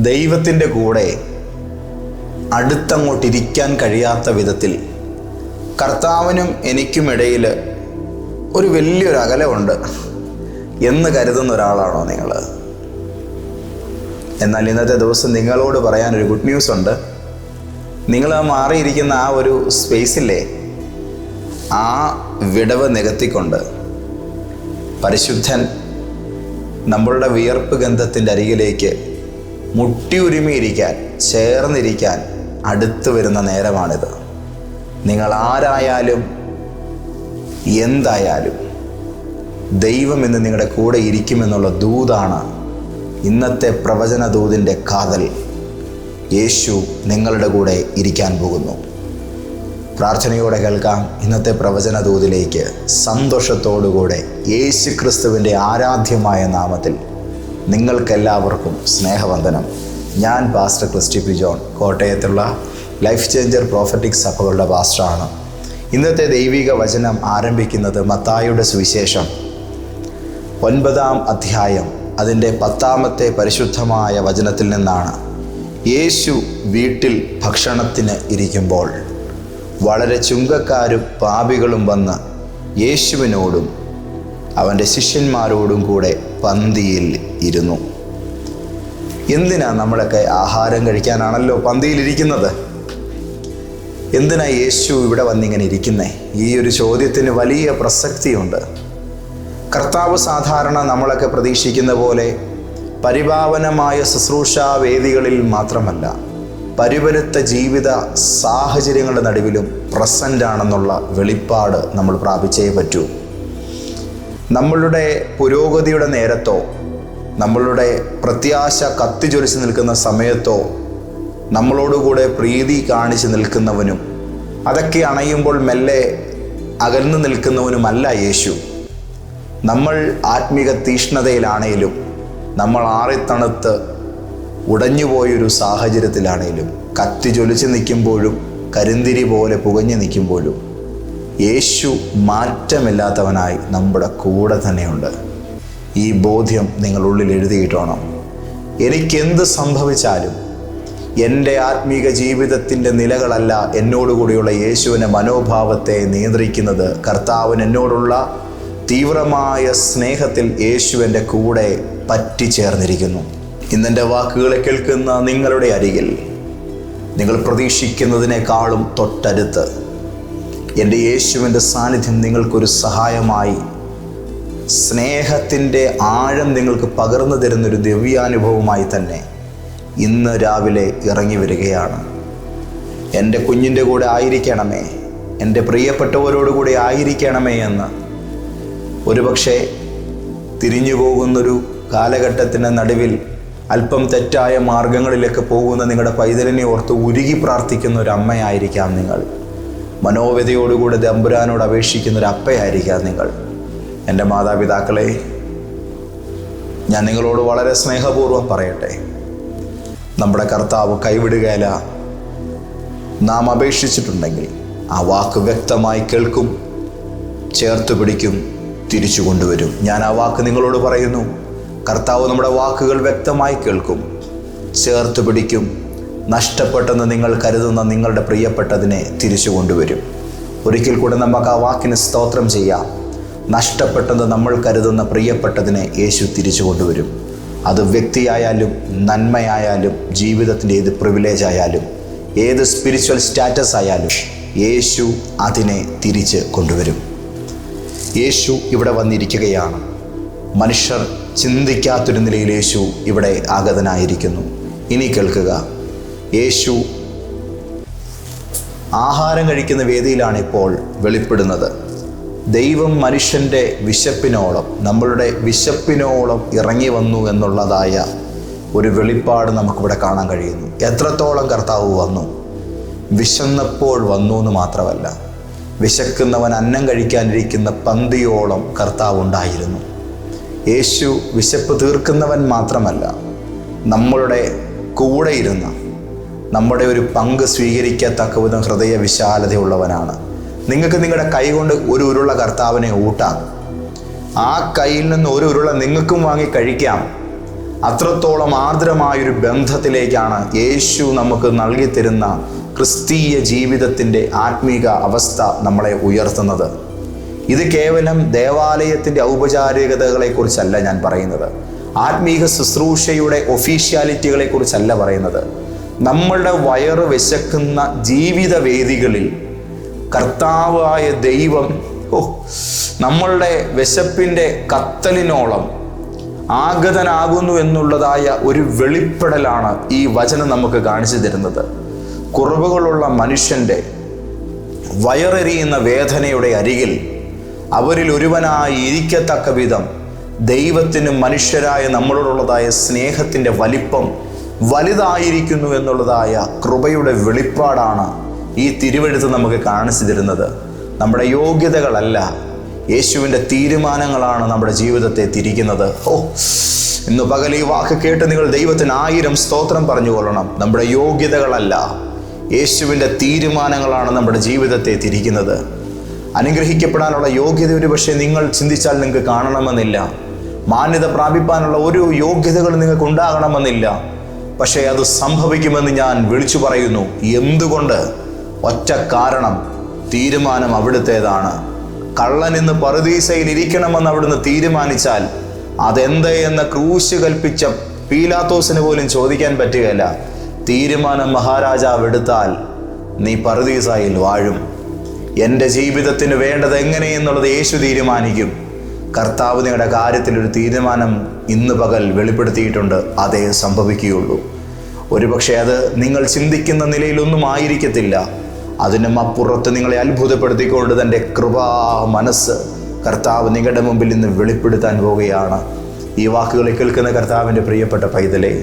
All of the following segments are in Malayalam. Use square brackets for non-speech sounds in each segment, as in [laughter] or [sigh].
ദൈവത്തിന്റെ കൂടെ അടുത്തങ്ങോട്ടിരിക്കാൻ കഴിയാത്ത വിധത്തിൽ കർത്താവിനും എനിക്കുമിടയിൽ ഒരു വലിയൊരു അകലമുണ്ട് എന്ന് കരുതുന്ന ഒരാളാണോ നിങ്ങൾ? എന്നാൽ ഇന്നത്തെ ദിവസം നിങ്ങളോട് പറയാനൊരു ഗുഡ് ന്യൂസ് ഉണ്ട്. നിങ്ങൾ ആ മാറിയിരിക്കുന്ന ആ ഒരു സ്പേസില്ലേ ആ വിടവ് നികത്തിക്കൊണ്ട് പരിശുദ്ധൻ നമ്മളുടെ വിയർപ്പ് ഗന്ധത്തിന്റെ അരികിലേക്ക് മുട്ടിയുരുമിയിരിക്കാൻ ചേർന്നിരിക്കാൻ അടുത്തു വരുന്ന നേരമാണിത്. നിങ്ങൾ ആരായാലും എന്തായാലും ദൈവം ഇന്ന് നിങ്ങളുടെ കൂടെ ഇരിക്കുമെന്നുള്ള ദൂതാണ് ഇന്നത്തെ പ്രവചന ദൂതിന്റെ കാതൽ. യേശു നിങ്ങളുടെ കൂടെ ഇരിക്കാൻ പോകുന്നു. പ്രാർത്ഥനയോടെ കേൾക്കാം ഇന്നത്തെ പ്രവചന ദൂതിലേക്ക് സന്തോഷത്തോടുകൂടെ യേശു ക്രിസ്തുവിന്റെ ആരാധ്യമായ നാമത്തിൽ. നിങ്ങൾക്കെല്ലാവർക്കും സ്നേഹവന്ദനം. ഞാൻ പാസ്റ്റർ ക്രിസ്റ്റി പി ജോൺ കോട്ടയത്തുള്ള ലൈഫ് ചേഞ്ചർ പ്രോഫറ്റിക് സഭകളുടെ പാസ്റ്ററാണ് ഇന്നത്തെ ദൈവിക വചനം ആരംഭിക്കുന്നത് മത്തായുടെ സുവിശേഷം ഒൻപതാം അധ്യായം അതിന്റെ പത്താമത്തെ പരിശുദ്ധമായ വചനത്തിൽ നിന്നാണ്. യേശു വീട്ടിൽ ഭക്ഷണത്തിന് ഇരിക്കുമ്പോൾ വളരെ ചുങ്കക്കാരും പാപികളും വന്ന് യേശുവിനോടും അവന്റെ ശിഷ്യന്മാരോടും കൂടെ പന്തിയിൽ ഇരുന്നു. എന്തിനാ നമ്മളൊക്കെ ആഹാരം കഴിക്കാനാണല്ലോ പന്തിയിലിരിക്കുന്നത്? എന്തിനാ യേശു ഇവിടെ വന്നിങ്ങനെ ഇരിക്കുന്നേ? ഈ ഒരു ചോദ്യത്തിന് വലിയ പ്രസക്തിയുണ്ട്. കർത്താവ് സാധാരണ നമ്മളൊക്കെ പ്രതീക്ഷിക്കുന്ന പോലെ പരിപാവനമായ ശുശ്രൂഷാ വേദികളിൽ മാത്രമല്ല പരിപരുത്ത ജീവിത സാഹചര്യങ്ങളുടെ നടുവിലും പ്രസന്റ് ആണെന്നുള്ള വെളിപ്പാട് നമ്മൾ പ്രാപിച്ചേ പറ്റൂ. നമ്മളുടെ പുരോഗതിയുടെ നേരത്തോ നമ്മളുടെ പ്രത്യാശ കത്തിജ്വലിച്ച് നിൽക്കുന്ന സമയത്തോ നമ്മളോടുകൂടെ പ്രീതി കാണിച്ച് നിൽക്കുന്നവനും അതൊക്കെ അണയുമ്പോൾ മെല്ലെ അകന്നു നിൽക്കുന്നവനുമല്ല യേശു. നമ്മൾ ആത്മീക തീഷ്ണതയിലാണേലും നമ്മൾ ആറിത്തണുത്ത് ഉടഞ്ഞുപോയൊരു സാഹചര്യത്തിലാണേലും കത്തി ജ്വലിച്ച് നിൽക്കുമ്പോഴും കരിന്തിരി പോലെ പുകഞ്ഞു നിൽക്കുമ്പോഴും യേശു മാറ്റമില്ലാത്തവനായി നമ്മുടെ കൂടെ തന്നെയുണ്ട്. ഈ ബോധ്യം നിങ്ങളുള്ളിൽ എഴുതിയിട്ടോണം? എനിക്കെന്ത് സംഭവിച്ചാലും എന്റെ ആത്മീക ജീവിതത്തിന്റെ നിലകളല്ല എന്നോടുകൂടിയുള്ള യേശുവിന്റെ മനോഭാവത്തെ നിയന്ത്രിക്കുന്നത് കർത്താവിന് എന്നോടുള്ള തീവ്രമായ സ്നേഹത്തിൽ യേശുവിന്റെ കൂടെ പറ്റിച്ചേർന്നിരിക്കുന്നു. ഇന്നെന്റെ വാക്കുകളെ കേൾക്കുന്ന നിങ്ങളുടെ അരികിൽ നിങ്ങൾ പ്രതീക്ഷിക്കുന്നതിനേക്കാളും തൊട്ടടുത്ത് എന്റെ യേശുവിന്റെ സാന്നിധ്യം നിങ്ങൾക്കൊരു സഹായമായി സ്നേഹത്തിന്റെ ആഴം നിങ്ങൾക്ക് പകർന്നു തരുന്നൊരു ദിവ്യാനുഭവമായി തന്നെ ഇന്ന് രാവിലെ ഇറങ്ങി വരികയാണ്. എന്റെ കുഞ്ഞിന്റെ കൂടെ ആയിരിക്കണമേ എന്റെ പ്രിയപ്പെട്ടവരോടുകൂടി ആയിരിക്കണമേ എന്ന്. ഒരുപക്ഷെ തിരിഞ്ഞു പോകുന്നൊരു കാലഘട്ടത്തിന്റെ നടുവിൽ അല്പം തെറ്റായ മാർഗങ്ങളിലേക്ക് പോകുന്ന നിങ്ങളുടെ പൈതലിനെ ഓർത്ത് ഉരുകി പ്രാർത്ഥിക്കുന്ന ഒരു അമ്മയായിരിക്കാം നിങ്ങൾ. മനോവ്യതയോടുകൂടി ദമ്പുരാനോട് അപേക്ഷിക്കുന്ന ഒരു അപ്പയായിരിക്കാം നിങ്ങൾ. എന്റെ മാതാപിതാക്കളെ ഞാൻ നിങ്ങളോട് വളരെ സ്നേഹപൂർവം പറയട്ടെ. നമ്മുടെ കർത്താവ് കൈവിടുകയില്ല നാം അപേക്ഷിച്ചിട്ടുണ്ടെങ്കിൽ ആ വാക്ക് വ്യക്തമായി കേൾക്കും ചേർത്ത് പിടിക്കും തിരിച്ചു കൊണ്ടുവരും. ഞാൻ ആ വാക്ക് നിങ്ങളോട് പറയുന്നു. കർത്താവ് നമ്മുടെ വാക്കുകൾ വ്യക്തമായി കേൾക്കും ചേർത്ത് പിടിക്കും നഷ്ടപ്പെട്ടെന്ന് നിങ്ങൾ കരുതുന്ന നിങ്ങളുടെ പ്രിയപ്പെട്ടതിനെ തിരിച്ചു കൊണ്ടുവരും. ഒരിക്കൽ കൂടെ നമുക്ക് ആ വാക്കിന് സ്തോത്രം ചെയ്യാം. നഷ്ടപ്പെട്ടെന്ന് നമ്മൾ കരുതുന്ന പ്രിയപ്പെട്ടതിനെ യേശു തിരിച്ചു കൊണ്ടുവരും. അത് വ്യക്തിയായാലും നന്മയായാലും ജീവിതത്തിന്റെ ഏത് പ്രിവിലേജ് ആയാലും ഏത് സ്പിരിച്വൽ സ്റ്റാറ്റസ് ആയാലും യേശു അതിനെ തിരിച്ച് കൊണ്ടുവരും. യേശു ഇവിടെ വന്നിരിക്കുകയാണ്. മനുഷ്യർ ചിന്തിക്കാത്തൊരു നിലയിൽ യേശു ഇവിടെ ആഗതനായിരിക്കുന്നു. ഇനി കേൾക്കുക. യേശു ആഹാരം കഴിക്കുന്ന വേദിയിലാണ് ഇപ്പോൾ വെളിപ്പെടുന്നത്. ദൈവം മനുഷ്യന്റെ വിശപ്പിനോളം നമ്മളുടെ വിശപ്പിനോളം ഇറങ്ങി വന്നു എന്നുള്ളതായ ഒരു വെളിപ്പാട് നമുക്കിവിടെ കാണാൻ കഴിയുന്നു. എത്രത്തോളം കർത്താവ് വന്നു? വിശന്നപ്പോൾ വന്നു എന്ന് മാത്രമല്ല വിശക്കുന്നവൻ അന്നം കഴിക്കാനിരിക്കുന്ന പന്തിയോളം കർത്താവ് ഉണ്ടായിരുന്നു. യേശു വിശപ്പ് തീർക്കുന്നവൻ മാത്രമല്ല നമ്മളുടെ കൂടെ ഇരുന്ന നമ്മുടെ ഒരു പങ്ക് സ്വീകരിക്കത്തക്ക വിധം ഹൃദയ വിശാലതയുള്ളവനാണ് നിങ്ങൾക്ക് നിങ്ങളുടെ കൈ കൊണ്ട് ഒരു ഉരുള കർത്താവിനെ ഊട്ടാം. ആ കയ്യിൽ നിന്ന് ഒരു ഉരുള നിങ്ങൾക്കും വാങ്ങി കഴിക്കാം. അത്രത്തോളം ആർദ്രമായൊരു ബന്ധത്തിലേക്കാണ് യേശു നമുക്ക് നൽകി തരുന്ന ക്രിസ്തീയ ജീവിതത്തിന്റെ ആത്മീക അവസ്ഥ നമ്മളെ ഉയർത്തുന്നത്. ഇത് കേവലം ദേവാലയത്തിന്റെ ഔപചാരികതകളെക്കുറിച്ചല്ല ഞാൻ പറയുന്നത്. ആത്മീക ശുശ്രൂഷയുടെ ഒഫീഷ്യാലിറ്റികളെക്കുറിച്ചല്ല പറയുന്നത്. നമ്മളുടെ വയറ് വിശക്കുന്ന ജീവിത വേദികളിൽ കർത്താവായ ദൈവം ഓ നമ്മളുടെ വിശപ്പിന്റെ കത്തലിനോളം ആഗതനാകുന്നു എന്നുള്ളതായ ഒരു വെളിപ്പെടലാണ് ഈ വചനം നമുക്ക് കാണിച്ചു തരുന്നത്. കുറവുകളുള്ള മനുഷ്യന്റെ വയറെറിയുന്ന വേദനയുടെ അരികിൽ അവരിൽ ഒരുവനായി ഇരിക്കത്തക്ക വിധം ദൈവത്തിന് മനുഷ്യരായ നമ്മളോടുള്ളതായ സ്നേഹത്തിന്റെ വലിപ്പം വലുതായിരിക്കുന്നു എന്നുള്ളതായ കൃപയുടെ വെളിപ്പാടാണ് ഈ തിരുവെഴുത്ത് നമുക്ക് കാണിച്ചു തരുന്നത്. നമ്മുടെ യോഗ്യതകളല്ല. യേശുവിന്റെ തീരുമാനങ്ങളാണ് നമ്മുടെ ജീവിതത്തെ തിരിക്കുന്നത്. ഓ ഇന്ന് പകൽ ഈ വാക്ക് കേട്ട് നിങ്ങൾ ദൈവത്തിന് ആയിരം സ്തോത്രം പറഞ്ഞു കൊള്ളണം നമ്മുടെ യോഗ്യതകളല്ല. യേശുവിന്റെ തീരുമാനങ്ങളാണ് നമ്മുടെ ജീവിതത്തെ തിരിക്കുന്നത്. അനുഗ്രഹിക്കപ്പെടാനുള്ള യോഗ്യത ഒരു പക്ഷേ നിങ്ങൾ ചിന്തിച്ചാൽ നിങ്ങൾക്ക് കാണണമെന്നില്ല. മാന്യത പ്രാപിപ്പാനുള്ള ഒരു യോഗ്യതകൾ നിങ്ങൾക്ക് ഉണ്ടാകണമെന്നില്ല. പക്ഷേ അത് സംഭവിക്കുമെന്ന് ഞാൻ വിളിച്ചു പറയുന്നു. എന്തുകൊണ്ട്? ഒറ്റ കാരണം തീരുമാനം അവിടുത്തേതാണ്. കള്ളൻ ഇന്ന് പറുദീസയിൽ ഇരിക്കണമെന്ന് അവിടുന്ന് തീരുമാനിച്ചാൽ അതെന്ത് എന്ന് ക്രൂശ് കൽപ്പിച്ച പീലാത്തോസിന് പോലും ചോദിക്കാൻ പറ്റുകയില്ല. തീരുമാനം മഹാരാജാവ് എടുത്താൽ നീ പറുദീസയിൽ വാഴും. എന്റെ ജീവിതത്തിന് വേണ്ടത് എങ്ങനെയെന്നുള്ളത് യേശു തീരുമാനിക്കും. കർത്താവ് നിങ്ങളുടെ കാര്യത്തിൽ ഒരു തീരുമാനം ഇന്ന് പകൽ വെളിപ്പെടുത്തിയിട്ടുണ്ട്. അതേ സംഭവിക്കുകയുള്ളൂ. ഒരുപക്ഷെ അത് നിങ്ങൾ ചിന്തിക്കുന്ന നിലയിലൊന്നും ആയിരിക്കത്തില്ല. അതിനും അപ്പുറത്ത് നിങ്ങളെ അത്ഭുതപ്പെടുത്തിക്കൊണ്ട് തന്റെ കൃപാ മനസ്സ് കർത്താവ് നിങ്ങളുടെ മുമ്പിൽ നിന്ന് വെളിപ്പെടുത്താൻ പോവുകയാണ്. ഈ വാക്കുകളെ കേൾക്കുന്ന കർത്താവിന്റെ പ്രിയപ്പെട്ട പൈതലെ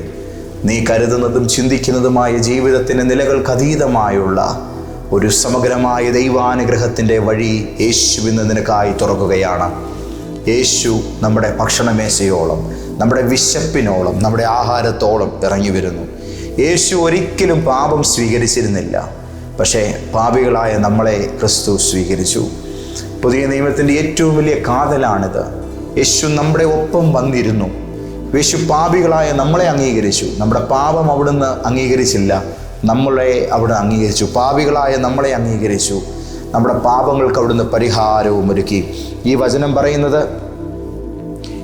നീ കരുതുന്നതും ചിന്തിക്കുന്നതുമായ ജീവിതത്തിന്റെ നിലകൾക്കതീതമായുള്ള ഒരു സമഗ്രമായ ദൈവാനുഗ്രഹത്തിന്റെ വഴി യേശു ഇന്ന് നിനക്കായി തുറക്കുകയാണ്. യേശു നമ്മുടെ ഭക്ഷണമേശയോളം നമ്മുടെ വിശപ്പിനോളം നമ്മുടെ ആഹാരത്തോളം ഇറങ്ങി വരുന്നു. യേശു ഒരിക്കലും പാപം സ്വീകരിച്ചിരുന്നില്ല. പക്ഷേ പാപികളായ നമ്മളെ ക്രിസ്തു സ്വീകരിച്ചു. പുതിയ നിയമത്തിന്റെ ഏറ്റവും വലിയ കാതലാണിത്. യേശു നമ്മുടെ ഒപ്പം വന്നിരുന്നു. യേശു പാപികളായ നമ്മളെ അംഗീകരിച്ചു. നമ്മുടെ പാപം അവിടുന്ന് അംഗീകരിച്ചില്ല. നമ്മളെ അവിടെ അംഗീകരിച്ചു. പാപികളായ നമ്മളെ അംഗീകരിച്ചു. നമ്മുടെ പാപങ്ങൾക്ക് അവിടുന്ന് പരിഹാരവും ഒരുക്കി. ഈ വചനം പറയുന്നത്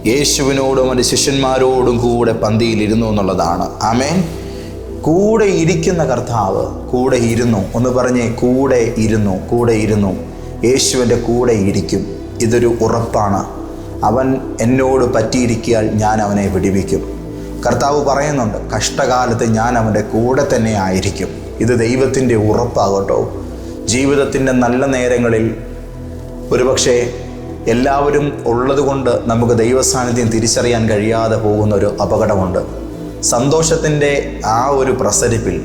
യേശുവിനോടും അവന്റെ ശിഷ്യന്മാരോടും കൂടെ പന്തിയിലിരുന്നു എന്നുള്ളതാണ്. ആമേൻ. കൂടെ ഇരിക്കുന്ന കർത്താവ് കൂടെ ഇരുന്നു. ഒന്ന് പറഞ്ഞേ കൂടെ ഇരുന്നു കൂടെ ഇരുന്നു. യേശുവിന്റെ കൂടെ ഇരിക്കും. ഇതൊരു ഉറപ്പാണ്. അവൻ എന്നോട് പറ്റിയിരിക്കിയാൽ ഞാൻ അവനെ വിടിവിക്കും. കർത്താവ് പറയുന്നുണ്ട് കഷ്ടകാലത്ത് ഞാൻ അവന്റെ കൂടെ തന്നെ ആയിരിക്കും. ഇത് ദൈവത്തിന്റെ ഉറപ്പാകട്ടോ. ജീവിതത്തിന്റെ നല്ല നേരങ്ങളിൽ ഒരുപക്ഷെ എല്ലാവരും ഉള്ളതുകൊണ്ട് നമുക്ക് ദൈവസാന്നിധ്യം തിരിച്ചറിയാൻ കഴിയാതെ പോകുന്നൊരു അപകടമുണ്ട്. സന്തോഷത്തിന്റെ ആ ഒരു പ്രസരിപ്പിൽ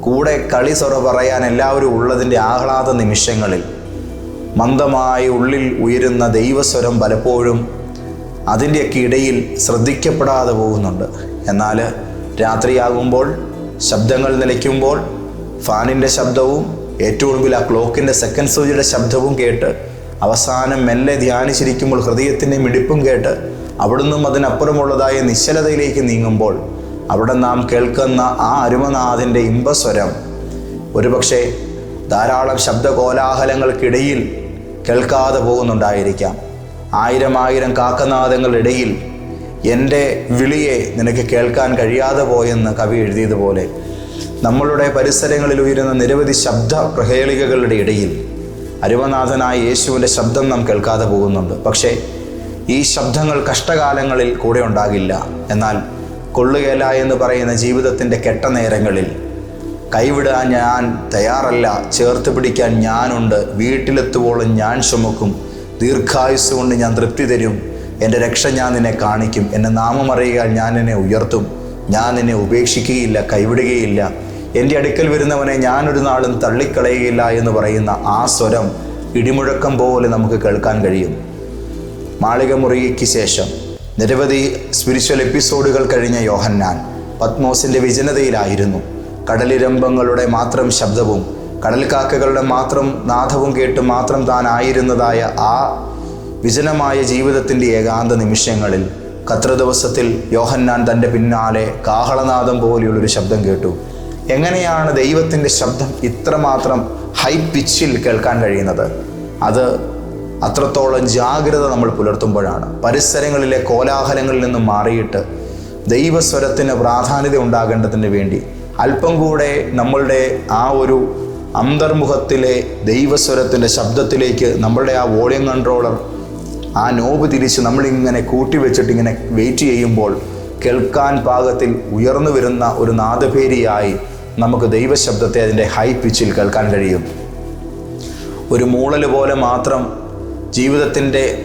കൂടെ കളി സൊറ പറയാൻ എല്ലാവരും ഉള്ളതിന്റെ ആഹ്ലാദ നിമിഷങ്ങളിൽ മന്ദമായി ഉള്ളിൽ ഉയരുന്ന ദൈവസ്വരം പലപ്പോഴും അതിന്റെയൊക്കെ ഇടയിൽ ശ്രദ്ധിക്കപ്പെടാതെ പോകുന്നുണ്ട്. എന്നാൽ രാത്രിയാകുമ്പോൾ ശബ്ദങ്ങൾ നിലയ്ക്കുമ്പോൾ ഫാനിന്റെ ശബ്ദവും ഏറ്റവും ഒടുവിൽ ആ ക്ലോക്കിന്റെ സെക്കൻഡ് സൂചിയുടെ ശബ്ദവും കേട്ട് അവസാനം മെല്ലെ ധ്യാനിച്ചിരിക്കുമ്പോൾ ഹൃദയത്തിന്റെ മിടിപ്പും കേട്ട് അവിടുന്നും അതിനപ്പുറമുള്ളതായ നിശ്ചലതയിലേക്ക് നീങ്ങുമ്പോൾ അവിടെ നാം കേൾക്കുന്ന ആ അരുമനാഥിന്റെ ഇമ്പസ്വരം. ഒരുപക്ഷെ ധാരാളം ശബ്ദ കോലാഹലങ്ങൾക്കിടയിൽ കേൾക്കാതെ പോകുന്നുണ്ടായിരിക്കാം. ആയിരം ആയിരം കാക്കനാദങ്ങളുടെ എന്റെ വിളിയെ നിനക്ക് കേൾക്കാൻ കഴിയാതെ പോയെന്ന് കവി എഴുതിയതുപോലെ നമ്മളുടെ പരിസരങ്ങളിൽ ഉയരുന്ന നിരവധി ശബ്ദ പ്രഹേളികകളുടെ ഇടയിൽ അരുമനാഥനായ യേശുവിന്റെ ശബ്ദം നാം കേൾക്കാതെ പോകുന്നുണ്ട്. പക്ഷേ ഈ ശബ്ദങ്ങൾ കഷ്ടകാലങ്ങളിൽ കൂടെ ഉണ്ടാകില്ല. എന്നാൽ കൊള്ളുകയില്ല എന്ന് പറയുന്ന ജീവിതത്തിന്റെ കെട്ട നേരങ്ങളിൽ കൈവിടാൻ ഞാൻ തയ്യാറല്ല ചേർത്ത് പിടിക്കാൻ ഞാനുണ്ട് വീട്ടിലെത്തുവോളം ഞാൻ ചുമക്കും ദീർഘായുസ് കൊണ്ട് ഞാൻ തൃപ്തി തരും എന്റെ രക്ഷ ഞാൻ നിന്നെ കാണിക്കും എന്നെ നാമം അറിയുക ഞാൻ എന്നെ ഉയർത്തും ഞാൻ നിന്നെ ഉപേക്ഷിക്കുകയില്ല കൈവിടുകയില്ല. എന്റെ അടുക്കൽ വരുന്നവനെ ഞാനൊരു നാളും തള്ളിക്കളയുകയില്ല എന്ന് പറയുന്ന ആ സ്വരം ഇടിമുഴക്കം പോലെ നമുക്ക് കേൾക്കാൻ കഴിയും. മാളികമുറിക്ക് ശേഷം നിരവധി സ്പിരിച്വൽ എപ്പിസോഡുകൾ കഴിഞ്ഞ യോഹന്നാൻ പത്മോസിന്റെ വിജനതയിലായിരുന്നു. കടലിരമ്പങ്ങളുടെ മാത്രം ശബ്ദവും കടൽക്കാക്കകളുടെ മാത്രം നാഥവും കേട്ട് മാത്രം താൻ ആയിരുന്നതായ ആ വിജനമായ ജീവിതത്തിന്റെ ഏകാന്ത നിമിഷങ്ങളിൽ കത്ര ദിവസത്തിൽ യോഹന്നാൻ തന്റെ പിന്നാലെ കാഹളനാദം പോലെയുള്ളൊരു ശബ്ദം കേട്ടു. എങ്ങനെയാണ് ദൈവത്തിന്റെ ശബ്ദം ഇത്രമാത്രം ഹൈ പിച്ചിൽ കേൾക്കാൻ കഴിയുന്നത്? അത് അത്രത്തോളം ജാഗ്രത നമ്മൾ പുലർത്തുമ്പോഴാണ്. പരിസരങ്ങളിലെ കോലാഹലങ്ങളിൽ നിന്നും മാറിയിട്ട് ദൈവസ്വരത്തിന് പ്രാധാന്യത ഉണ്ടാകേണ്ടതിന് വേണ്ടി അല്പം കൂടെ നമ്മളുടെ ആ ഒരു അന്തർമുഖത്തിലെ ദൈവസ്വരത്തിന്റെ ശബ്ദത്തിലേക്ക് നമ്മളുടെ ആ വോളിയം കൺട്രോളർ ആ നോബ് തിരിച്ച് നമ്മളിങ്ങനെ കൂട്ടി വെച്ചിട്ട് ഇങ്ങനെ വെയിറ്റ് ചെയ്യുമ്പോൾ കേൾക്കാൻ പാകത്തിൽ ഉയർന്നു വരുന്ന ഒരു നാദഭേരിയായി നമുക്ക് ദൈവശബ്ദത്തെ അതിന്റെ ഹൈ പിച്ചിൽ കേൾക്കാൻ കഴിയും. ഒരു മൂളൽ പോലെ മാത്രം ജീവിതത്തിന്റെ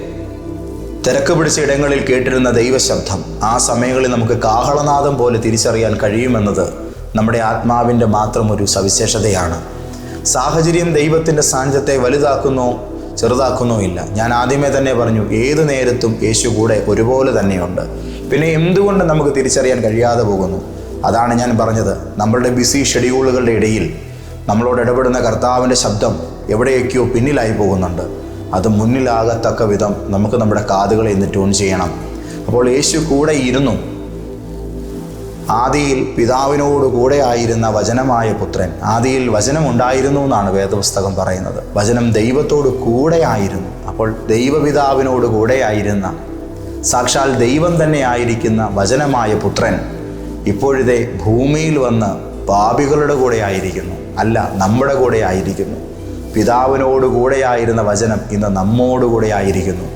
തിരക്ക് പിടിച്ച ഇടങ്ങളിൽ കേട്ടിരുന്ന ദൈവശബ്ദം ആ സമയങ്ങളിൽ നമുക്ക് കാഹളനാദം പോലെ തിരിച്ചറിയാൻ കഴിയുമെന്നത് നമ്മുടെ ആത്മാവിന്റെ മാത്രം ഒരു സവിശേഷതയാണ്. സാഹചര്യം ദൈവത്തിന്റെ സാന്നിധ്യത്തെ വലുതാക്കുന്നോ ചെറുതാക്കുന്നോ ഇല്ല. ഞാൻ ആദ്യമേ തന്നെ പറഞ്ഞു ഏത് നേരത്തും യേശു കൂടെ ഒരുപോലെ തന്നെയുണ്ട്. പിന്നെ എന്തുകൊണ്ട് നമുക്ക് തിരിച്ചറിയാൻ കഴിയാതെ പോകുന്നു? അതാണ് ഞാൻ പറഞ്ഞത്. നമ്മളുടെ ബിസി ഷെഡ്യൂളുകളുടെ ഇടയിൽ നമ്മളോട് ഇടപെടുന്ന കർത്താവിന്റെ ശബ്ദം എവിടെയൊക്കെയോ പിന്നിലായി പോകുന്നുണ്ട്. അത് മുന്നിലാകത്തക്ക വിധം നമുക്ക് നമ്മുടെ കാതുകളെ ഇന്ന് ട്യൂൺ ചെയ്യണം. അപ്പോൾ യേശു കൂടെ ഇരുന്നു. ആദിയിൽ പിതാവിനോട് കൂടെ ആയിരുന്ന വചനമായ പുത്രൻ. ആദിയിൽ വചനം ഉണ്ടായിരുന്നു എന്നാണ് വേദപുസ്തകം പറയുന്നത്. വചനം ദൈവത്തോട് കൂടെ ആയിരുന്നു. അപ്പോൾ ദൈവപിതാവിനോട് കൂടെ ആയിരുന്ന സാക്ഷാൽ ദൈവം തന്നെ ആയിരിക്കുന്ന വചനമായ പുത്രൻ ഇപ്പോഴത്തെ ഭൂമിയിൽ വന്ന് പാപികളുടെ കൂടെ ആയിരിക്കുന്നു. അല്ല നമ്മുടെ കൂടെ ആയിരിക്കുന്നു. പിതാവിനോട് കൂടെയായിരുന്ന വചനം ഇന്ന് നമ്മോടുകൂടെയായിരിക്കുന്നു.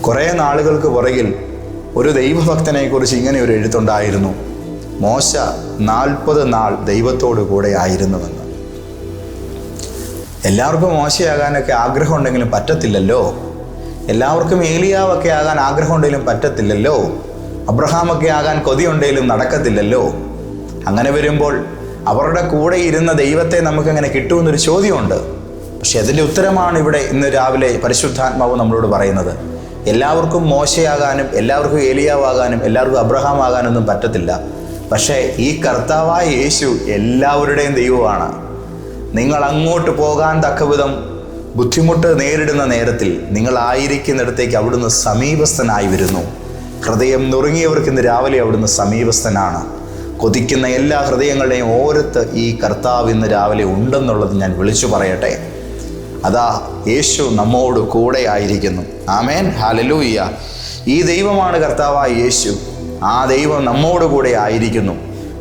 കുറേ നാളുകൾക്ക് പുറകിൽ ഒരു ദൈവഭക്തനെക്കുറിച്ച് ഇങ്ങനെ ഒരു എഴുത്തുണ്ടായിരുന്നു. മോശ നാൽപ്പത് നാൾ ദൈവത്തോടു കൂടെ ആയിരുന്നുവെന്ന് എല്ലാവർക്കും മോശയാകാനൊക്കെ ആഗ്രഹം ഉണ്ടെങ്കിലും പറ്റത്തില്ലല്ലോ? എല്ലാവർക്കും ഏലിയാവൊക്കെ ആകാൻ ആഗ്രഹം ഉണ്ടെങ്കിലും പറ്റത്തില്ലല്ലോ? അബ്രഹാമൊക്കെ ആകാൻ കൊതിയുണ്ടെങ്കിലും നടക്കത്തില്ലല്ലോ? അങ്ങനെ വരുമ്പോൾ അവരുടെ കൂടെ ഇരുന്ന ദൈവത്തെ നമുക്ക് നമുക്കങ്ങനെ കിട്ടുമെന്നൊരു ചോദ്യമുണ്ട്. പക്ഷെ അതിന്റെ ഉത്തരമാണ് ഇവിടെ ഇന്ന് രാവിലെ പരിശുദ്ധാത്മാവ് നമ്മളോട് പറയുന്നത്. എല്ലാവർക്കും മോശയാകാനും എല്ലാവർക്കും ഏലിയാവാകാനും എല്ലാവർക്കും അബ്രഹാം ആകാനൊന്നും പറ്റത്തില്ല. പക്ഷേ ഈ കർത്താവായ യേശു എല്ലാവരുടെയും ദൈവമാണ്. നിങ്ങൾ അങ്ങോട്ട് പോകാൻ തക്കവിധം ബുദ്ധിമുട്ട് നേരിടുന്ന നേരത്തിൽ നിങ്ങൾ ആയിരിക്കുന്നിടത്തേക്ക് അവിടുന്ന് സമീപസ്ഥനായി വരുന്നു. ഹൃദയം നുറുങ്ങിയവർക്ക് ഇന്ന് രാവിലെ അവിടുന്ന് സമീപസ്ഥനാണ്. കൊതിക്കുന്ന എല്ലാ ഹൃദയങ്ങളുടെയും ഓരത്ത് ഈ കർത്താവ് ഇന്ന് രാവിലെ ഉണ്ടെന്നുള്ളത് ഞാൻ വിളിച്ചു പറയട്ടെ. അതാ യേശു നമ്മോട് കൂടെ ആയിരിക്കുന്നു. ആമേൻ. ഹാലലൂയ്യ ഈ ദൈവമാണ് കർത്താവായ യേശു. ആ ദൈവം നമ്മോട് കൂടെ ആയിരിക്കുന്നു.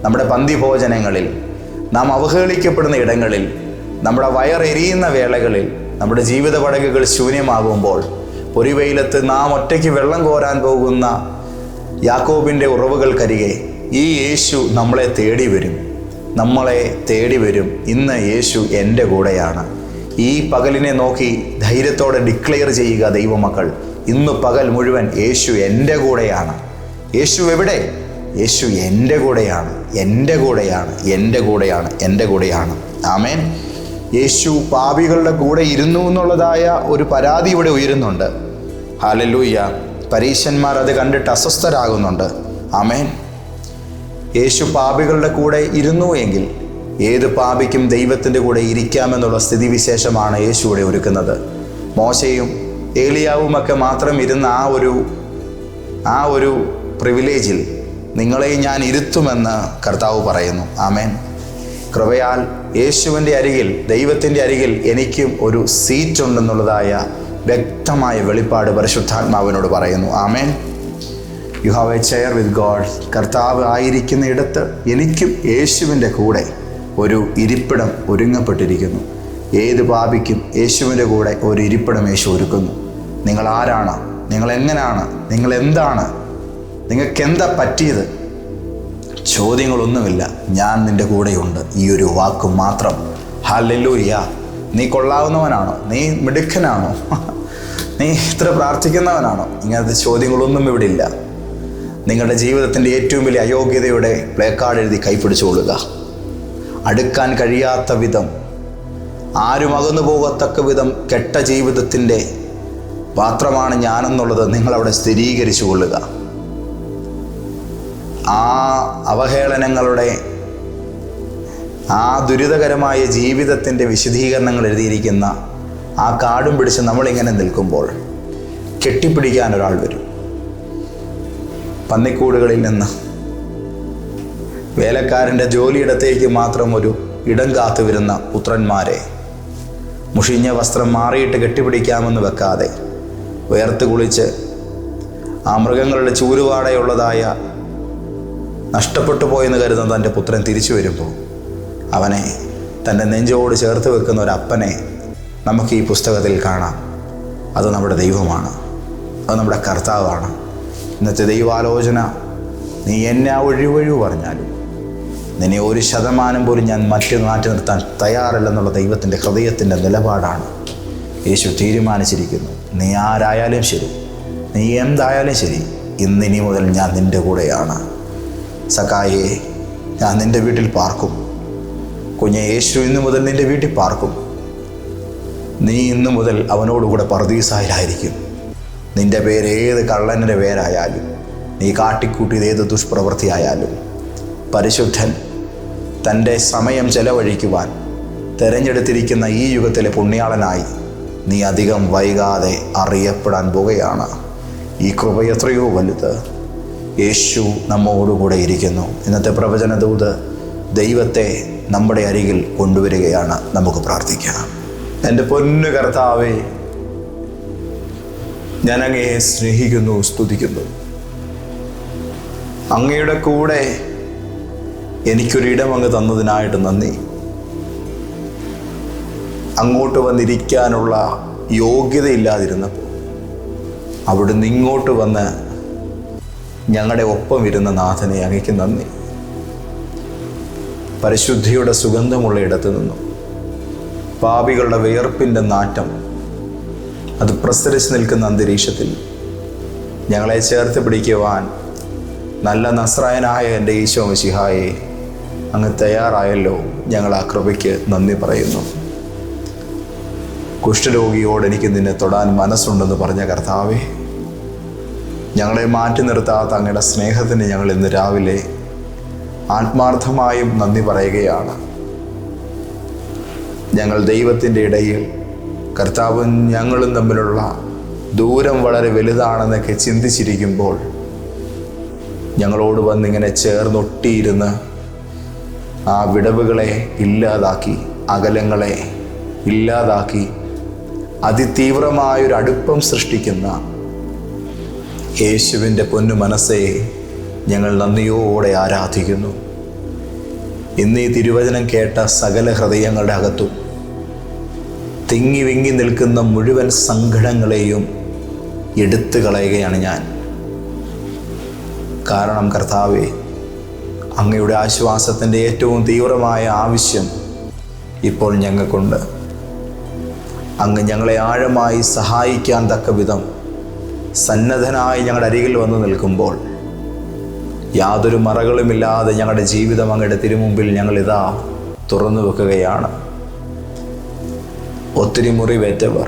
നമ്മുടെ പന്തിഭോജനങ്ങളിൽ നാം അവഹേളിക്കപ്പെടുന്ന ഇടങ്ങളിൽ നമ്മുടെ വയറെരിയുന്ന വേളകളിൽ നമ്മുടെ ജീവിത പടകുകൾ ശൂന്യമാകുമ്പോൾ പൊരിവെയിലത്ത് നാം ഒറ്റയ്ക്ക് വെള്ളം കോരാൻ പോകുന്ന യാക്കോബിന്റെ ഉറവുകൾക്കരികെ ഈ യേശു നമ്മളെ തേടി വരും. നമ്മളെ തേടി വരും. ഇന്ന് യേശു എന്റെ കൂടെയാണ്. ഈ പകലിനെ നോക്കി ധൈര്യത്തോടെ ഡിക്ലെയർ ചെയ്യുക ദൈവമക്കൾ. ഇന്ന് പകൽ മുഴുവൻ യേശു എന്റെ കൂടെയാണ്. യേശു എവിടെ? യേശു എന്റെ കൂടെയാണ്. എന്റെ കൂടെയാണ്. എന്റെ കൂടെയാണ്. എന്റെ കൂടെയാണ്. ആമേൻ. യേശു പാപികളുടെ കൂടെ ഇരുന്നു എന്നുള്ളതായ ഒരു പരാതി ഇവിടെ ഉയരുന്നുണ്ട്. ഹാലലൂയ്യ പരീശന്മാർ അത് കണ്ടിട്ട് അസ്വസ്ഥരാകുന്നുണ്ട്. ആമേൻ. യേശു പാപികളുടെ കൂടെ ഇരുന്നു എങ്കിൽ ഏത് പാപിക്കും ദൈവത്തിന്റെ കൂടെ ഇരിക്കാമെന്നുള്ള സ്ഥിതിവിശേഷമാണ് യേശുവിടെ ഒരുക്കുന്നത്. മോശയും ഏലിയാവുമൊക്കെ മാത്രം ഇരുന്ന ആ ഒരു ആ ഒരു പ്രിവിലേജിൽ നിങ്ങളെ ഞാൻ ഇരുത്തുമെന്ന് കർത്താവ് പറയുന്നു. ആമേൻ. കൃപയാൽ യേശുവിന്റെ അരികിൽ ദൈവത്തിന്റെ അരികിൽ എനിക്കും ഒരു സീറ്റ് ഉണ്ടെന്നുള്ളതായ വ്യക്തമായ വെളിപ്പാട് പരിശുദ്ധാത്മാവിനോട് പറയുന്നു. ആമേൻ. You have a chair with God കർത്താവ് ആയിരിക്കുന്ന ഇടത്ത് എനിക്കും യേശുവിന്റെ കൂടെ ഒരു ഇരിപ്പിടം ഒരുങ്ങപ്പെട്ടിരിക്കുന്നു. ഏത് പാപിക്കും യേശുവിന്റെ കൂടെ ഒരു ഇരിപ്പിടം യേശു ഒരുക്കുന്നു. നിങ്ങൾ ആരാണ്? നിങ്ങൾ എങ്ങനെയാണ് നിങ്ങൾ എന്താണ്? നിങ്ങൾക്ക് എന്താ പറ്റിയത്? ചോദ്യങ്ങളൊന്നുമില്ല. ഞാൻ നിന്റെ കൂടെയുണ്ട്. ഈ ഒരു വാക്ക് മാത്രം. ഹല്ലേലൂയ. നീ കൊള്ളാവുന്നവനാണോ? നീ മിടുക്കനാണോ? [laughs] നീ ഇത്ര പ്രാർത്ഥിക്കുന്നവനാണോ? ഇങ്ങനത്തെ ചോദ്യങ്ങളൊന്നും ഇവിടെ ഇല്ല. നിങ്ങളുടെ ജീവിതത്തിന്റെ ഏറ്റവും വലിയ അയോഗ്യതയുടെ പ്ലേ കാർഡ് എഴുതി കൈപ്പിടിച്ചു കൊള്ളുക. അടുക്കാൻ കഴിയാത്ത വിധം ആരും അകന്നു പോകത്തക്ക വിധം കെട്ട ജീവിതത്തിന്റെ പാത്രമാണ് ഞാനെന്നുള്ളത് നിങ്ങളവിടെ സ്ഥിരീകരിച്ചു കൊള്ളുക. ആ അവഹേളനങ്ങളുടെ ആ ദുരിതകരമായ ജീവിതത്തിന്റെ വിശദീകരണങ്ങൾ എഴുതിയിരിക്കുന്ന ആ കാടും പിടിച്ച് നമ്മളിങ്ങനെ നിൽക്കുമ്പോൾ കെട്ടിപ്പിടിക്കാൻ ഒരാൾ വരും. പന്നിക്കൂടുകളിൽ നിന്ന്. വേലക്കാരന്റെ ജോലിയിടത്തേക്ക് മാത്രം ഒരു ഇടം കാത്തു വരുന്ന പുത്രന്മാരെ. മുഷിഞ്ഞ വസ്ത്രം മാറിയിട്ട് കെട്ടിപ്പിടിക്കാമെന്ന് വെക്കാതെ വേർത്ത് കുളിച്ച് ആ മൃഗങ്ങളുടെ ചൂരുവാടയുള്ളതായ നഷ്ടപ്പെട്ടു പോയെന്ന് കരുതുന്ന തന്റെ പുത്രൻ തിരിച്ചു വരുമ്പോൾ അവനെ തന്റെ നെഞ്ചോട് ചേർത്ത് വെക്കുന്ന ഒരു അപ്പനെ നമുക്ക് ഈ പുസ്തകത്തിൽ കാണാം. അത് നമ്മുടെ ദൈവമാണ്. അത് നമ്മുടെ കർത്താവാണ്. ഇന്നത്തെ ദൈവാലോചന നീ എന്നെ ഒഴിവൊഴിവ് പറഞ്ഞാലും നിന്നെ ഒരു ശതമാനം പോലും ഞാൻ മറ്റു മാറ്റി നിർത്താൻ തയ്യാറല്ലെന്നുള്ള ദൈവത്തിന്റെ ഹൃദയത്തിന്റെ നിലപാടാണ് യേശു തീരുമാനിച്ചിരിക്കുന്നു. നീ ആരായാലും ശരി നീ എന്തായാലും ശരി ഇന്നിനി മുതൽ ഞാൻ നിന്റെ കൂടെയാണ്. സക്കായെ ഞാൻ നിന്റെ വീട്ടിൽ പാർക്കും. കുഞ്ഞെ യേശു ഇന്നു മുതൽ നിന്റെ വീട്ടിൽ പാർക്കും. നീ ഇന്നു മുതൽ അവനോടുകൂടെ പർദീസായിലായിരിക്കും. നിന്റെ പേര് ഏത് കള്ളന്റെ പേരായാലും നീ കാട്ടിക്കൂട്ടിയത് ഏത് ദുഷ്പ്രവൃത്തിയായാലും പരിശുദ്ധൻ തന്റെ സമയം ചെലവഴിക്കുവാൻ തിരഞ്ഞെടുത്തിരിക്കുന്ന ഈ യുഗത്തിലെ പുണ്യാളനായി നീ അധികം വൈകാതെ അറിയപ്പെടാൻ പോകുകയാണ് ഈ കൃപ എത്രയോ വലുത്. യേശു നമ്മോടുകൂടെ ഇരിക്കുന്നു. ഇന്നത്തെ പ്രവചനദൂത് ദൈവത്തെ നമ്മുടെ അരികിൽ കൊണ്ടുവരികയാണ്. നമുക്ക് പ്രാർത്ഥിക്കാം. എന്റെ പൊന്നു കർത്താവേ ഞാൻ അങ്ങയെ സ്നേഹിക്കുന്നു സ്തുതിക്കുന്നു. അങ്ങയുടെ കൂടെ എനിക്കൊരിടം അങ്ങ് തന്നതിനായിട്ട് നന്ദി. അങ്ങോട്ട് വന്നിരിക്കാനുള്ള യോഗ്യതയില്ലാതിരുന്നപ്പോൾ അവിടുന്ന് ഇങ്ങോട്ട് വന്ന് ഞങ്ങളുടെ ഒപ്പം ഇരുന്ന നാഥനെ അങ്ങയ്ക്ക് നന്ദി. പരിശുദ്ധിയുടെ സുഗന്ധമുള്ള ഇടത്തു നിന്നും. പാപികളുടെ വിയർപ്പിന്റെ നാറ്റം അത് പ്രസരിച്ച് നിൽക്കുന്ന അന്തരീക്ഷത്തിൽ ഞങ്ങളെ ചേർത്ത് പിടിക്കുവാൻ നല്ല നസ്രായനായ എന്റെ ഈശോ മിശിഹായെ അങ്ങ് തയ്യാറായല്ലോ ഞങ്ങൾ ആ കൃപയ്ക്ക് നന്ദി പറയുന്നു. കുഷ്ഠരോഗിയോട് എനിക്ക് നിന്നെ തൊടാൻ മനസ്സുണ്ടെന്ന് പറഞ്ഞ കർത്താവേ ഞങ്ങളെ മാറ്റി നിർത്താത്ത അങ്ങയുടെ സ്നേഹത്തിന് ഞങ്ങൾ ഇന്ന് രാവിലെ ആത്മാർത്ഥമായും നന്ദി പറയുകയാണ്. ഞങ്ങൾ ദൈവത്തിന്റെ ഇടയിൽ കർത്താവും ഞങ്ങളും തമ്മിലുള്ള ദൂരം വളരെ വലുതാണെന്നൊക്കെ ചിന്തിച്ചിരിക്കുമ്പോൾ ഞങ്ങളോട് വന്നിങ്ങനെ ചേർന്നൊട്ടിയിരുന്ന് ആ വിടവുകളെ ഇല്ലാതാക്കി അകലങ്ങളെ ഇല്ലാതാക്കി അതിതീവ്രമായൊരു അടുപ്പം സൃഷ്ടിക്കുന്ന യേശുവിന്റെ പൊന്നു മനസ്സെ ഞങ്ങൾ നന്ദിയോടെ ആരാധിക്കുന്നു. ഇന്ന് ഈ തിരുവചനം കേട്ട സകല ഹൃദയങ്ങളുടെ അകത്തും തിങ്ങി വിങ്ങി നിൽക്കുന്ന മുഴുവൻ സങ്കടങ്ങളെയും എടുത്തു കളയുകയാണ് ഞാൻ. കാരണം കർത്താവെ അങ്ങയുടെ ആശ്വാസത്തിന്റെ ഏറ്റവും തീവ്രമായ ആവശ്യം ഇപ്പോൾ ഞങ്ങൾക്കുണ്ട്. അങ്ങ് ഞങ്ങളെ ആഴമായി സഹായിക്കാൻ തക്ക വിധം സന്നദ്ധനായി ഞങ്ങളുടെ അരികിൽ വന്ന് നിൽക്കുമ്പോൾ യാതൊരു മറകളുമില്ലാതെ ഞങ്ങളുടെ ജീവിതം അങ്ങയുടെ തിരുമുമ്പിൽ ഞങ്ങളിതാ തുറന്നു വെക്കുകയാണ്. ഒത്തിരി മുറിവേറ്റവർ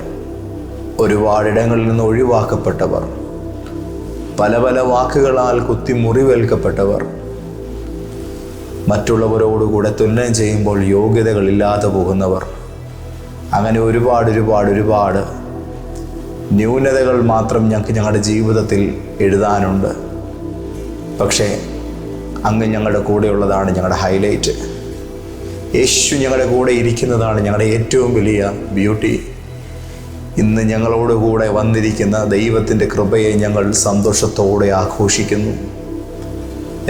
ഒരുപാടിടങ്ങളിൽ നിന്ന് ഒഴിവാക്കപ്പെട്ടവർ പല പല വാക്കുകളാൽ കുത്തി മുറിവേൽക്കപ്പെട്ടവർ മറ്റുള്ളവരോടുകൂടെ തുന്നം ചെയ്യുമ്പോൾ യോഗ്യതകളില്ലാതെ പോകുന്നവർ. അങ്ങനെ ഒരുപാട് ഒരുപാട് ഒരുപാട് ന്യൂനതകൾ മാത്രം ഞങ്ങൾക്ക് ഞങ്ങളുടെ ജീവിതത്തിൽ എഴുതാനുണ്ട്. പക്ഷേ അങ്ങ് ഞങ്ങളുടെ കൂടെയുള്ളതാണ് ഞങ്ങളുടെ ഹൈലൈറ്റ്. യേശു ഞങ്ങളുടെ കൂടെ ഇരിക്കുന്നതാണ് ഞങ്ങളുടെ ഏറ്റവും വലിയ ബ്യൂട്ടി ഇന്ന് ഞങ്ങളോട് കൂടെ വന്നിരിക്കുന്ന ദൈവത്തിന്റെ കൃപയെ ഞങ്ങൾ സന്തോഷത്തോടെ ആഘോഷിക്കുന്നു.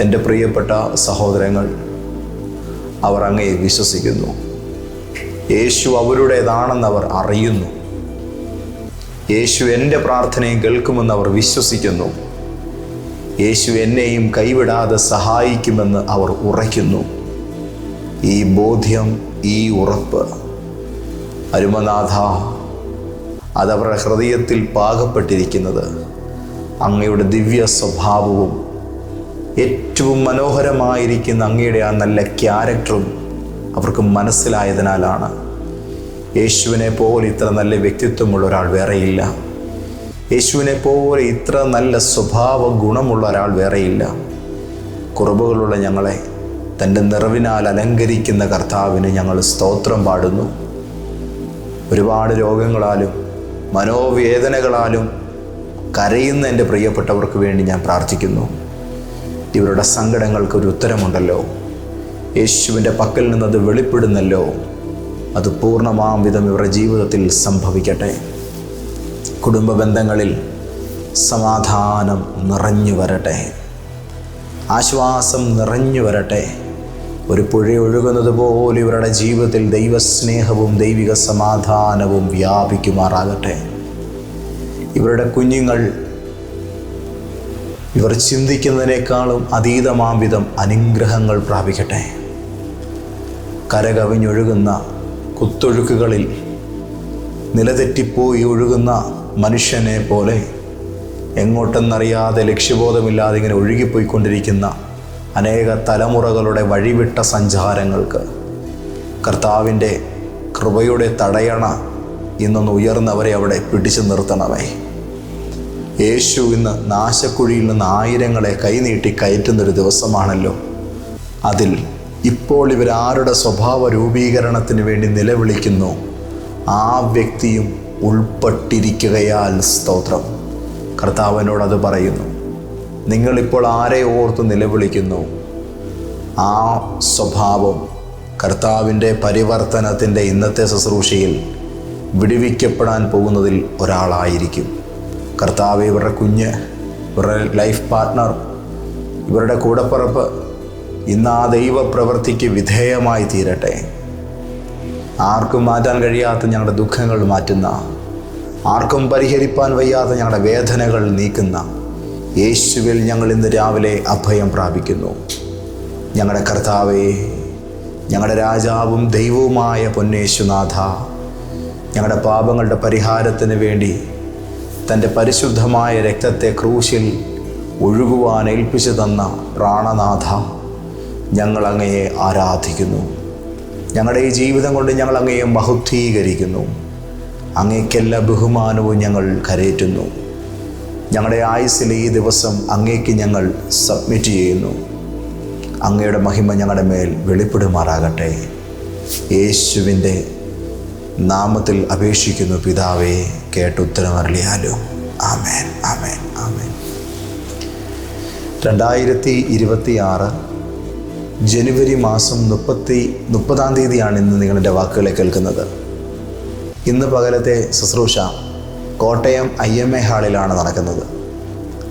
എന്റെ പ്രിയപ്പെട്ട സഹോദരങ്ങൾ അവർ അങ്ങയെ വിശ്വസിക്കുന്നു. യേശു അവരുടേതാണെന്ന് അവർ അറിയുന്നു. യേശു എന്റെ പ്രാർത്ഥനയും കേൾക്കുമെന്ന് അവർ വിശ്വസിക്കുന്നു. യേശു എന്നെയും കൈവിടാതെ സഹായിക്കുമെന്ന് അവർ ഉറയ്ക്കുന്നു. ഈ ബോധ്യം ഈ ഉറപ്പ്. അരുമനാഥ അതവരുടെ ഹൃദയത്തിൽ പാകപ്പെട്ടിരിക്കുന്നത് അങ്ങയുടെ ദിവ്യ സ്വഭാവവും ഏറ്റവും മനോഹരമായിരിക്കുന്ന അങ്ങയുടെ ആ നല്ല ക്യാരക്ടറും അവർക്ക് മനസ്സിലായതിനാലാണ് യേശുവിനെ പോലെ ഇത്ര നല്ല വ്യക്തിത്വമുള്ള ഒരാൾ വേറെയില്ല. യേശുവിനെ പോലെ ഇത്ര നല്ല സ്വഭാവ ഗുണമുള്ള ഒരാൾ വേറെയില്ല. കുറവുകളുള്ള ഞങ്ങളെ തന്റെ നിറവിനാൽ അലങ്കരിക്കുന്ന കർത്താവിന് ഞങ്ങൾ സ്തോത്രം പാടുന്നു. ഒരുപാട് രോഗങ്ങളാലും മനോവേദനകളാലും കരയുന്ന എന്റെ പ്രിയപ്പെട്ടവർക്ക് വേണ്ടി ഞാൻ പ്രാർത്ഥിക്കുന്നു. ഇവരുടെ സങ്കടങ്ങൾക്ക് ഒരു ഉത്തരമുണ്ടല്ലോ. യേശുവിന്റെ പക്കൽ നിന്നത് വെളിപ്പെടുന്നല്ലോ. അത് പൂർണമാം വിധം ഇവരുടെ ജീവിതത്തിൽ സംഭവിക്കട്ടെ. കുടുംബ ബന്ധങ്ങളിൽ സമാധാനം നിറഞ്ഞു വരട്ടെ. ആശ്വാസം നിറഞ്ഞു വരട്ടെ. ഒരു പുഴ ഒഴുകുന്നത് പോലെ ഇവരുടെ ജീവിതത്തിൽ ദൈവസ്നേഹവും ദൈവിക സമാധാനവും വ്യാപിക്കുമാറാകട്ടെ. ഇവരുടെ കുഞ്ഞുങ്ങൾ ഇവർ ചിന്തിക്കുന്നതിനേക്കാളും അതീതമാം വിധം അനുഗ്രഹങ്ങൾ പ്രാപിക്കട്ടെ. കരകവിഞ്ഞൊഴുകുന്ന കുത്തൊഴുക്കുകളിൽ നിലതെറ്റിപ്പോയി ഒഴുകുന്ന മനുഷ്യനെ പോലെ എങ്ങോട്ടെന്നറിയാതെ ലക്ഷ്യബോധമില്ലാതെ ഇങ്ങനെ ഒഴുകിപ്പോയിക്കൊണ്ടിരിക്കുന്ന അനേക തലമുറകളുടെ വഴിവിട്ട സഞ്ചാരങ്ങൾക്ക് കർത്താവിന്റെ കൃപയുടെ തടയണ ഇന്നൊന്ന് ഉയർന്നവരെ അവിടെ പിടിച്ചു നിർത്തണമേ. യേശു ഇന്ന് നാശക്കുഴിയിൽ നിന്ന് ആയിരങ്ങളെ കൈനീട്ടി കയറ്റുന്നൊരു ദിവസമാണല്ലോ. അതിൽ ഇപ്പോൾ ഇവരാരുടെ സ്വഭാവ രൂപീകരണത്തിന് വേണ്ടി നിലവിളിക്കുന്നു. ആ വ്യക്തിയും ഉൾപ്പെട്ടിരിക്കുകയാൽ സ്തോത്രം. കർത്താവിനോട് അത് പറയുന്നു. നിങ്ങളിപ്പോൾ ആരെ ഓർത്ത് നിലവിളിക്കുന്നു? ആ സ്വഭാവം കർത്താവിന്റെ പരിവർത്തനത്തിന്റെ ഇന്നത്തെ ശുശ്രൂഷയിൽ വിടുവിക്കപ്പെടാൻ പോകുന്നതിൽ ഒരാളായിരിക്കും. കർത്താവ് ഇവരുടെ കുഞ്ഞ് ഇവരുടെ ലൈഫ് പാർട്ട്ണർ ഇവരുടെ കൂടപ്പറപ്പ് ഇന്ന് ആ ദൈവപ്രവൃത്തിക്ക് വിധേയമായി തീരട്ടെ. ആർക്കും മാറ്റാൻ കഴിയാത്ത ഞങ്ങളുടെ ദുഃഖങ്ങൾ മാറ്റുന്ന ആർക്കും പരിഹരിപ്പാൻ വയ്യാത്ത ഞങ്ങളുടെ വേദനകൾ നീക്കുന്ന യേശുവിൽ ഞങ്ങൾ ഇന്ന് രാവിലെ അഭയം പ്രാപിക്കുന്നു. ഞങ്ങളുടെ കർത്താവേ ഞങ്ങളുടെ രാജാവും ദൈവവുമായ പൊന്നേശുനാഥ ഞങ്ങളുടെ പാപങ്ങളുടെ പരിഹാരത്തിന് വേണ്ടി തന്റെ പരിശുദ്ധമായ രക്തത്തെ ക്രൂശിൽ ഒഴുകുവാൻ ഏൽപ്പിച്ചു തന്ന പ്രാണനാഥ ഞങ്ങൾ അങ്ങയെ ആരാധിക്കുന്നു. ഞങ്ങളുടെ ഈ ജീവിതം കൊണ്ട് ഞങ്ങൾ അങ്ങയെ മഹുദ്ധീകരിക്കുന്നു അങ്ങേക്കെല്ലാ ബഹുമാനവും ഞങ്ങൾ കരയേറ്റുന്നു ഞങ്ങളുടെ ആയുസ്സിലെ ഈ ദിവസം അങ്ങേക്ക് ഞങ്ങൾ സബ്മിറ്റ് ചെയ്യുന്നു. അങ്ങയുടെ മഹിമ ഞങ്ങളുടെ മേൽ വെളിപ്പെടുമാറാകട്ടെ. യേശുവിന്റെ നാമത്തിൽ അപേക്ഷിക്കുന്നു പിതാവേ കേട്ടുത്തരമറിയാലും ആമേൻ ആമേൻ ആമേൻ. രണ്ടായിരത്തി ഇരുപത്തി ആറ് ജനുവരി മാസം മുപ്പത്തി മുപ്പതാം തീയതിയാണ് ഇന്ന് നിങ്ങളുടെ വാക്കുകളെ കേൾക്കുന്നത്. ഇന്ന് പകലത്തെ ശുശ്രൂഷ കോട്ടയം ഐ എം എ ഹാളിലാണ് നടക്കുന്നത്.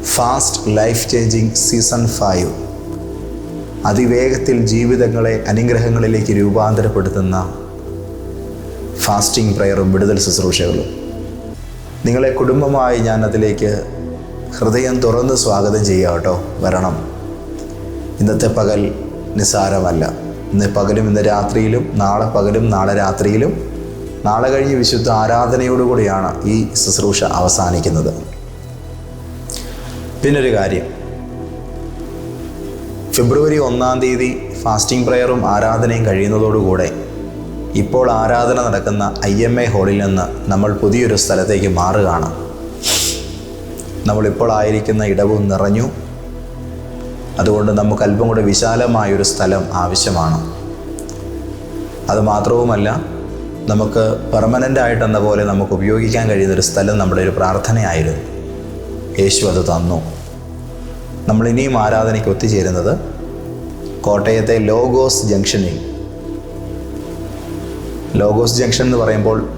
Fast life changing season five. അതിവേഗത്തിൽ ജീവിതങ്ങളെ അനുഗ്രഹങ്ങളിലേക്ക് രൂപാന്തരപ്പെടുത്തുന്ന ഫാസ്റ്റിംഗ് പ്രയറും വിടുതൽ ശുശ്രൂഷകളും. നിങ്ങളെ കുടുംബമായി ഞാൻ അതിലേക്ക് ഹൃദയം തുറന്ന് സ്വാഗതം ചെയ്യുക കേട്ടോ. വരണം. ഇന്നത്തെ പകൽ നിസ്സാരമല്ല. ഇന്ന് പകലും ഇന്ന് രാത്രിയിലും നാളെ പകലും നാളെ രാത്രിയിലും നാളെ കഴിഞ്ഞ് വിശുദ്ധ ആരാധനയോടുകൂടിയാണ് ഈ ശുശ്രൂഷ അവസാനിക്കുന്നത്. പിന്നൊരു കാര്യം. ഫെബ്രുവരി ഒന്നാം തീയതി ഫാസ്റ്റിംഗ് പ്രയറും ആരാധനയും കഴിയുന്നതോടുകൂടെ ഇപ്പോൾ ആരാധന നടക്കുന്ന ഐ എം എ ഹാളിൽ നിന്ന് നമ്മൾ പുതിയൊരു സ്ഥലത്തേക്ക് മാറുകയാണ്. നമ്മളിപ്പോൾ ആയിരിക്കുന്ന ഇടവും നിറഞ്ഞു. അതുകൊണ്ട് നമുക്ക് അല്പം കൂടെ വിശാലമായൊരു സ്ഥലം ആവശ്യമാണ്. അത് മാത്രവുമല്ല നമുക്ക് പെർമനന്റ് ആയിട്ടെന്ന പോലെ നമുക്ക് ഉപയോഗിക്കാൻ കഴിയുന്നൊരു സ്ഥലം നമ്മുടെ ഒരു പ്രാർത്ഥനയായിരുന്നു. യേശു അത് തന്നു. നമ്മൾ ഇനിയും ആരാധനയ്ക്ക് ഒത്തുചേരുന്നത് കോട്ടയത്തെ ലോഗോസ് ജംഗ്ഷനിൽ. ലോഗോസ് ജംഗ്ഷൻ എന്ന് പറയുമ്പോൾ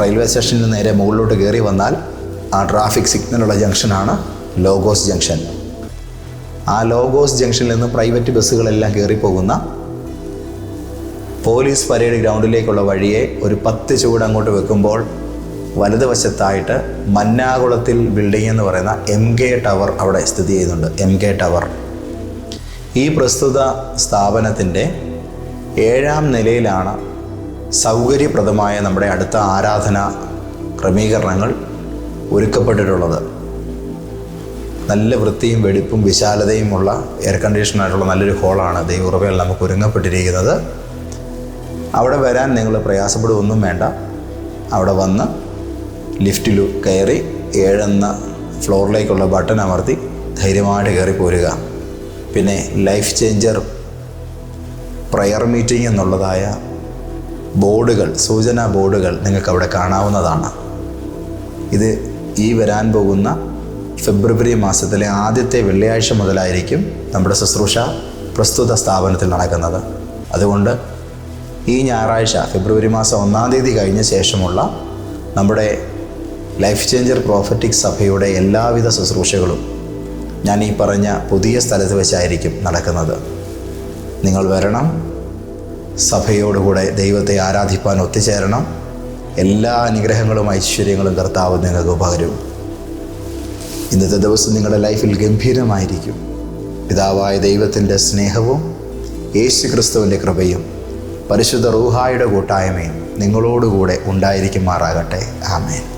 റെയിൽവേ സ്റ്റേഷനിൽ നേരെ മുകളിലോട്ട് കയറി വന്നാൽ ആ ട്രാഫിക് സിഗ്നലുള്ള ജംഗ്ഷനാണ് ലോഗോസ് ജംഗ്ഷൻ. ആ ലോഗോസ് ജംഗ്ഷനിൽ നിന്ന് പ്രൈവറ്റ് ബസ്സുകളെല്ലാം കയറി പോകുന്ന പോലീസ് പരേഡ് ഗ്രൗണ്ടിലേക്കുള്ള വഴിയെ ഒരു പത്ത് ചുവട് അങ്ങോട്ട് വെക്കുമ്പോൾ വലതുവശത്തായിട്ട് മന്നാകുളത്തിൽ ബിൽഡിംഗ് എന്ന് പറയുന്ന എം കെ ടവർ അവിടെ സ്ഥിതി ചെയ്യുന്നുണ്ട്. എം കെ ടവർ ഈ പ്രസ്തുത സ്ഥാപനത്തിന്റെ ഏഴാം നിലയിലാണ് സൗകര്യപ്രദമായ നമ്മുടെ അടുത്ത ആരാധന ക്രമീകരണങ്ങൾ ഒരുക്കപ്പെട്ടിട്ടുള്ളത്. നല്ല വൃത്തിയും വെടിപ്പും വിശാലതയുമുള്ള എയർ കണ്ടീഷനായിട്ടുള്ള നല്ലൊരു ഹോളാണ് ദൈവ ഉറവയിൽ നമുക്ക് ഒരുങ്ങപ്പെട്ടിരിക്കുന്നത്. അവിടെ വരാൻ നിങ്ങൾ പ്രയാസപ്പെടുകയൊന്നും വേണ്ട. അവിടെ വന്ന് ലിഫ്റ്റിൽ കയറി ഏഴെന്ന ഫ്ലോറിലേക്കുള്ള ബട്ടൺ അമർത്തി ധൈര്യമായിട്ട് കയറി പോരുക. പിന്നെ ലൈഫ് ചേഞ്ചർ പ്രയർ മീറ്റിംഗ് എന്നുള്ളതായ ബോർഡുകൾ സൂചനാ ബോർഡുകൾ നിങ്ങൾക്ക് അവിടെ കാണാവുന്നതാണ്. ഇത് ഈ വരാൻ പോകുന്ന ഫെബ്രുവരി മാസത്തിലെ ആദ്യത്തെ വെള്ളിയാഴ്ച മുതലായിരിക്കും നമ്മുടെ ശുശ്രൂഷ പ്രസ്തുത സ്ഥാപനത്തിൽ നടക്കുന്നത്. അതുകൊണ്ട് ഈ ഞായറാഴ്ച ഫെബ്രുവരി മാസം ഒന്നാം തീയതി കഴിഞ്ഞ ശേഷമുള്ള നമ്മുടെ ലൈഫ് ചേഞ്ചർ പ്രോഫറ്റിക് സഭയുടെ എല്ലാവിധ ശുശ്രൂഷകളും ഞാൻ ഈ പറഞ്ഞ പുതിയ സ്ഥലത്ത് വെച്ചായിരിക്കും നടക്കുന്നത്. നിങ്ങൾ വരണം. സഭയോടുകൂടെ ദൈവത്തെ ആരാധിപ്പാൻ ഒത്തുചേരണം. എല്ലാ അനുഗ്രഹങ്ങളും ഐശ്വര്യങ്ങളും കർത്താവ് നിങ്ങൾക്ക് പകരും. ഇന്നത്തെ ദിവസം നിങ്ങളുടെ ലൈഫിൽ ഗംഭീരമായിരിക്കും. പിതാവായ ദൈവത്തിന്റെ സ്നേഹവും യേശു ക്രിസ്തുവിന്റെ കൃപയും പരിശുദ്ധ റൂഹായുടെ കൂട്ടായ്മയും നിങ്ങളോടുകൂടെ ഉണ്ടായിരിക്കുമാറാകട്ടെ. ആമേൻ.